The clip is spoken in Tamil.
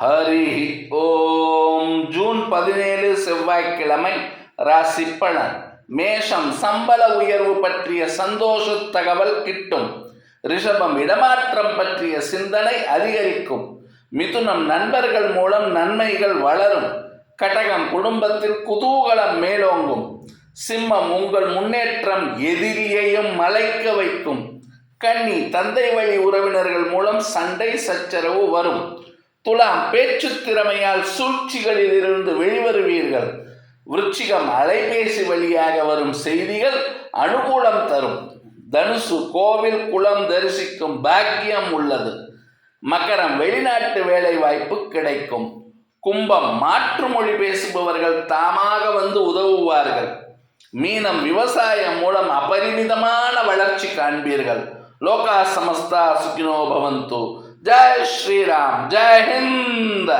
ஹரி ஓம். ஜூன் பதினேழு செவ்வாய்க்கிழமை ராசி பலன் மேஷம் சம்பள உயர்வு பற்றிய சந்தோஷ தகவல் கிட்டும். ரிஷபம் இடமாற்றம் பற்றிய சிந்தனை அதிகரிக்கும். மிதுனம் நண்பர்கள் மூலம் நன்மைகள் வளரும். கடகம் குடும்பத்தில் குதூகலம் மேலோங்கும். சிம்மம் உங்கள் முன்னேற்றம் எதிரியையும் மலைக்க வைக்கும். கன்னி தந்தை வழி உறவினர்கள் மூலம் சண்டை சச்சரவு வரும். துலாம் பேச்சு திறமையால் சூழ்ச்சிகளில் இருந்து வெளிவருவீர்கள். விருச்சிகம் அலைபேசி வழியாக வரும் செய்திகள் அனுகூலம் தரும். தனுசு கோவில் குளம் தரிசிக்கும் பாக்கியம் உள்ளது. மகரம் வெளிநாட்டு வேலை வாய்ப்பு கிடைக்கும். கும்பம் மாற்று மொழி பேசுபவர்கள் தாமாக வந்து உதவுவார்கள். மீனம் விவசாயம் மூலம் அபரிமிதமான வளர்ச்சி காண்பீர்கள். லோகா சமஸ்தா சுகினோ பவந்து. जय श्री राम जय हिंद।